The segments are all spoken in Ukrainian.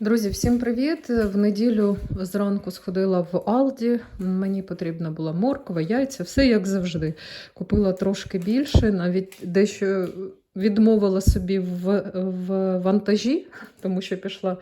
Друзі, всім привіт! В неділю зранку сходила в Алді. Мені потрібна була морква, яйця, все як завжди. Купила трошки більше, навіть дещо відмовила собі в, в вантажі, тому що пішла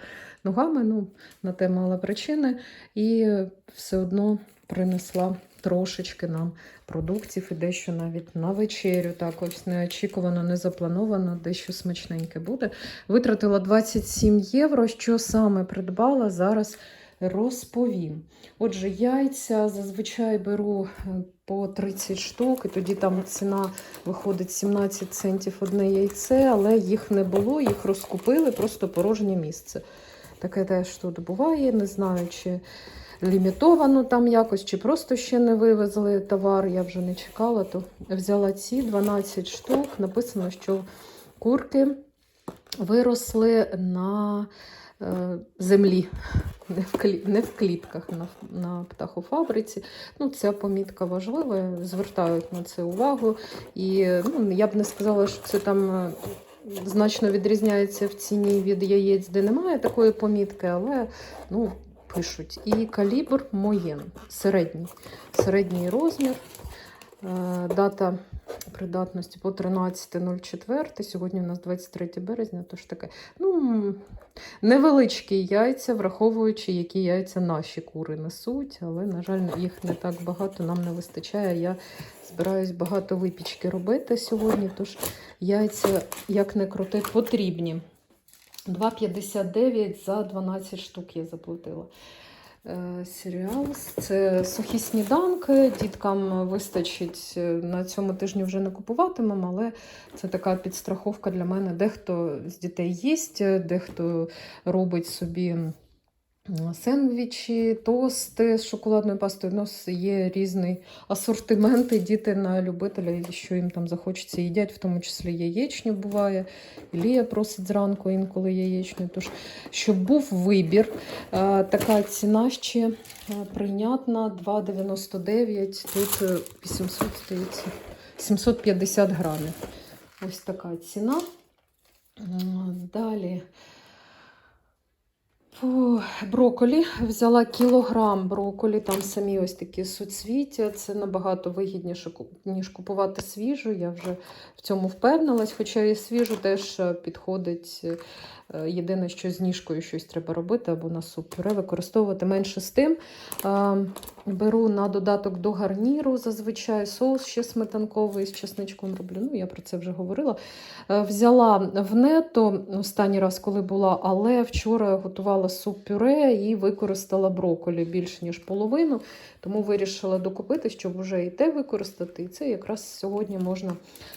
ногами. Ну, на те мала причини, і все одно принесла трошечки нам продуктів і дещо навіть на вечерю. Так, ось неочікувано, не заплановано, дещо смачненьке буде. Витратила 27 євро. Що саме придбала, зараз розповім. Отже, яйця зазвичай беру е, по 30 штук, і тоді там ціна виходить 17 центів одне яйце, але їх не було, їх розкупили, просто порожнє місце. Таке теж тут буває, не знаю, чи лімітовано там якось, чи просто ще не вивезли товар, я вже не чекала, то взяла ці 12 штук. Написано, що курки виросли на е, землі, не в, клітках, на, на птахофабриці. Ну, Ця помітка важлива, звертають на це увагу. І ну, я б не сказала, що це там. е, Значно відрізняється в ціні від яєць, де немає такої помітки, але ну, пишуть. І калібр моєн, середній. Середній розмір. Е, Дата придатності по 13.04. Сьогодні у нас 23 березня, тож таке. Ну, невеличкі яйця, враховуючи, які яйця наші кури несуть, але, на жаль, їх не так багато, нам не вистачає. Я збираюсь багато випічки робити сьогодні, тож яйця, як не крути, потрібні. 2,59 за 12 штук я заплатила. Е, Серіал. Це сухі сніданки. Діткам вистачить е, на цьому тижні вже не купуватимемо, але це така підстраховка для мене. Дехто з дітей їсть, дехто робить собі сендвічі, тости з шоколадною пастою. У нас є різний асортимент, і діти на любителя, що їм там захочеться, їдять, в тому числі яєчню буває. Лія просить зранку інколи яєчню. Тож, щоб був вибір, Е, Така ціна ще е, прийнятна 2,99. Тут е, 800 здається, 750 грамів. Ось така ціна. Е, Далі. Фу, броколі. Взяла кілограм броколі, там самі ось такі суцвіття. Це набагато вигідніше, ніж купувати свіжу. Я вже в цьому впевнилась, хоча і свіжу теж е, підходить. е, Єдине, що з ніжкою щось треба робити або на суп пюре використовувати менше з тим. Е, Беру на додаток до гарніру зазвичай соус ще сметанковий з чесничком роблю. Ну, я про це вже говорила. Взяла в нето останній раз, коли була, але вчора готувала суп-пюре і використала броколі більше, ніж половину. Тому вирішила докупити, щоб вже і те використати. І це якраз сьогодні можна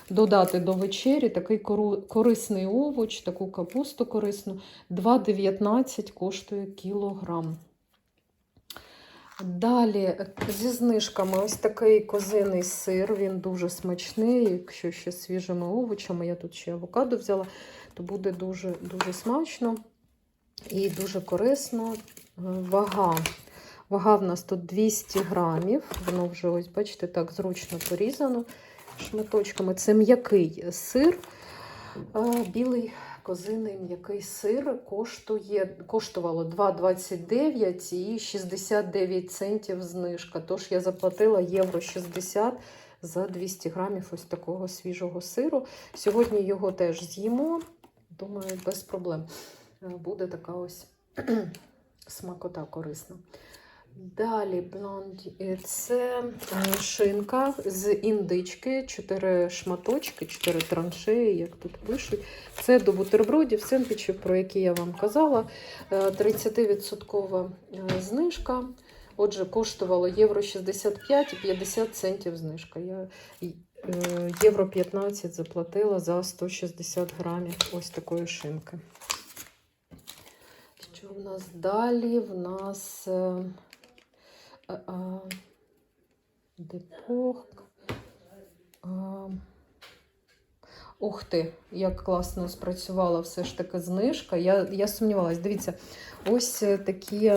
додати до вечері такий корисний овоч, таку капусту корисну. 2,19 коштує кілограм. Далі зі знижками ось такий козиний сир, він дуже смачний. Якщо ще свіжими овочами, я тут ще авокадо взяла, то буде дуже, дуже смачно і дуже корисно. Вага. Вага в нас тут 200 грамів. Воно вже, ось, бачите, так зручно порізано шматочками. Це м'який сир. Білий козиний м'який сир коштує, коштувало 2,29 і 69 центів знижка. Тож я заплатила євро 60 за 200 грамів ось такого свіжого сиру. Сьогодні його теж з'їмо. Думаю, без проблем. Е, Буде така ось смакота корисна. Далі блонді. е, це е, шинка з індички, 4 шматочки, 4 траншеї, як тут пишуть. Це до бутербродів, сендвічів, про які я вам казала. Е, 30% е, знижка. Отже, коштувало євро 65 і 50 центів знижка. Я е, євро 15 заплатила за 160 грамів ось такої шинки. Що в нас далі? В нас е, а, а, депох. А, Ух ти, як класно спрацювала все ж таки знижка. Я, я сумнівалась. Дивіться, ось е, такі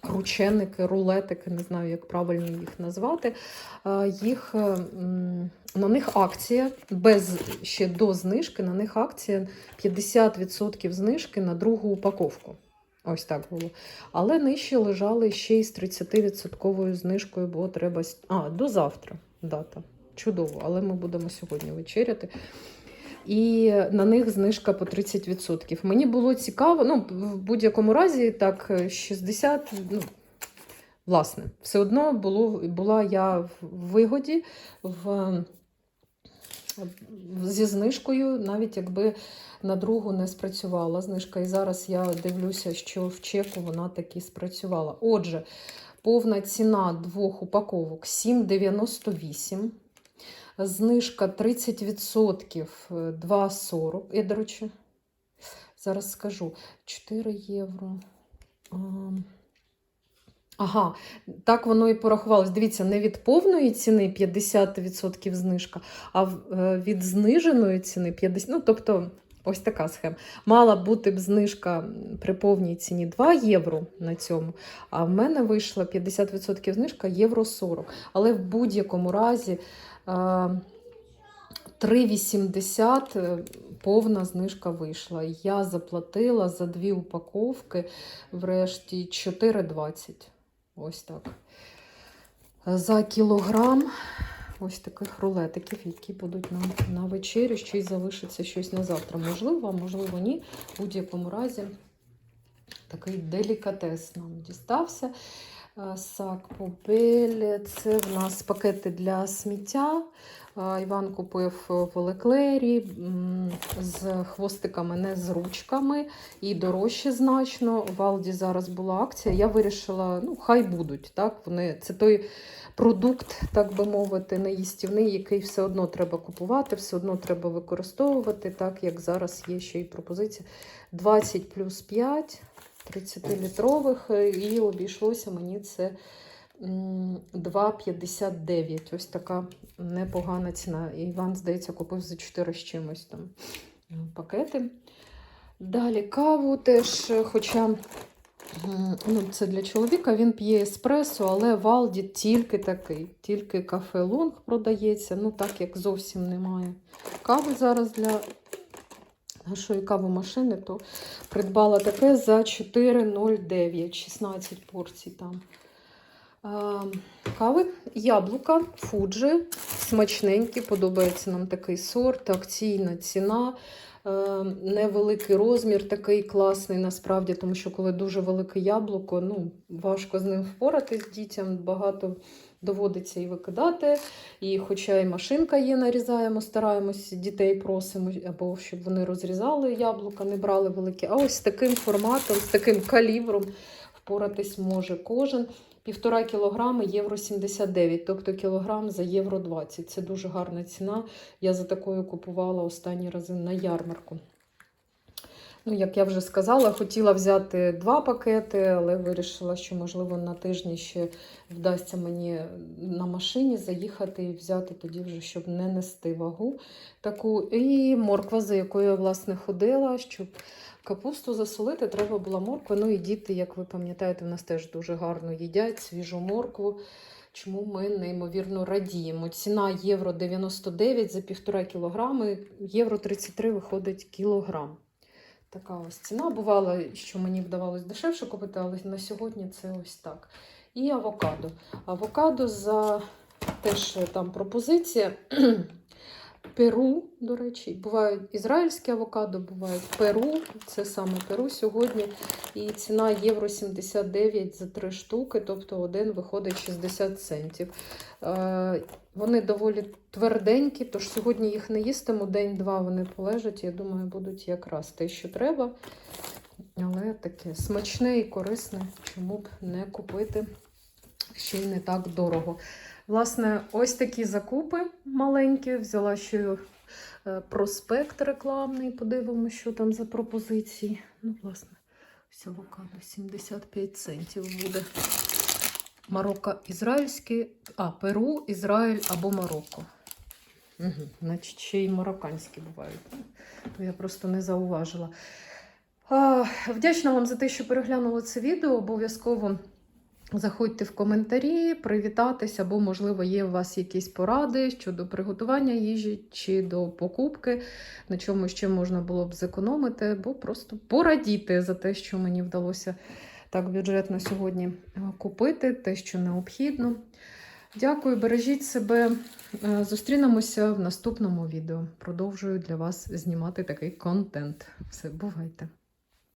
крученики, рулетики, не знаю, як правильно їх назвати. Їх, е, на них акція, без ще до знижки, на них акція 50% знижки на другу упаковку. Ось так було. Але нижче лежали ще й з 30% знижкою, бо треба. А, до завтра дата. Чудово, але ми будемо сьогодні вечеряти. І на них знижка по 30%. Мені було цікаво, ну, в будь-якому разі, так, 60, ну, власне, все одно було, була я в вигоді в, зі знижкою, навіть якби на другу не спрацювала знижка. І зараз я дивлюся, що в чеку вона таки спрацювала. Отже, повна ціна двох упаковок 7,98. Знижка 30% е, 2,40. Я, до речі, зараз скажу 4 євро. Ага, так воно і порахувалось. Дивіться, не від повної ціни 50% знижка, а е, від зниженої ціни 50%. Ну, тобто, ось така схема. Мала бути б знижка при повній ціні 2 євро на цьому, а в мене вийшла 50% знижка євро 40. Але в будь-якому разі. е, 3,80 е, повна знижка вийшла. Я заплатила за дві упаковки, врешті 4,20. Ось так. За кілограм ось таких рулетиків, які будуть нам на вечерю, ще й залишиться щось на завтра. Можливо, а можливо, ні. В будь-якому разі такий делікатес нам дістався. Е, Сак Побель. Це в нас пакети для сміття. Е, Іван купив в Леклері з хвостиками, не з ручками, і дорожче значно. В Алді зараз була акція. Я вирішила, ну, хай будуть. Так? Вони, це той продукт, так би мовити, неїстівний, який все одно треба купувати, все одно треба використовувати, так як зараз є ще й пропозиція 20 плюс 5. 30-літрових, е, і обійшлося мені це 2,59. Ось така непогана ціна. І Іван, здається, купив за 4 з чимось там пакети. Далі каву теж, е, хоча ну, це для чоловіка, він п'є еспресо, але в Алді тільки такий, тільки кафе Лонг продається, ну так як зовсім немає кави зараз для нашої кавомашини, то придбала таке за 4,09, 16 порцій там. Кави, яблука, фуджі, смачненькі, подобається нам такий сорт, акційна ціна, е, невеликий розмір, такий класний насправді, тому що коли дуже велике яблуко, ну, важко з ним впоратись дітям, багато доводиться і викидати. І хоча і машинка є, нарізаємо, стараємось, дітей просимо, або щоб вони розрізали яблука, не брали великі. А ось таким форматом, з таким калібром впоратись може кожен. Півтора кілограми євро 79, тобто кілограм за євро 20. Це дуже гарна ціна. Я за такою купувала останні рази на ярмарку. Ну, як я вже сказала, хотіла взяти два пакети, але вирішила, що, можливо, на тижні ще вдасться мені на машині заїхати і взяти тоді вже, щоб не нести вагу таку. І морква, за якою я, власне, ходила, щоб капусту засолити, треба була морква. Ну і діти, як ви пам'ятаєте, в нас теж дуже гарно їдять свіжу моркву. Чому ми неймовірно радіємо? Ціна євро 99 за півтора кілограми, євро 33 виходить кілограм. Така ось ціна. Бувало, що мені вдавалось дешевше купити, але на сьогодні це ось так. І авокадо. Авокадо за теж там пропозиція. Перу, до речі, бувають ізраїльські авокадо, бувають Перу. Це саме Перу сьогодні. І ціна євро 79 за 3 штуки, тобто один виходить 60 центів. Е, Вони доволі тверденькі, тож сьогодні їх не їстиму. День-два вони полежать. Я думаю, будуть якраз те, що треба. Але таке смачне і корисне, чому б не купити ще й не так дорого. Власне, ось такі закупи маленькі. Взяла ще е, проспект рекламний, подивимося, що там за пропозиції. Ну, власне, ось авокадо 75 центів буде. Марокко ізраїльське, а, Перу, Ізраїль або Марокко. Угу, значить, ще й марокканські бувають. То я просто не зауважила. А, вдячна вам за те, що переглянули це відео. Обов'язково Заходьте в коментарі, привітатися, або, можливо, є у вас якісь поради щодо приготування їжі чи до покупки, на чому ще можна було б зекономити, або просто порадіти за те, що мені вдалося так бюджетно сьогодні е, купити, те, що необхідно. Дякую, бережіть себе. Е, Зустрінемося в наступному відео. Продовжую для вас знімати такий контент. Все, бувайте!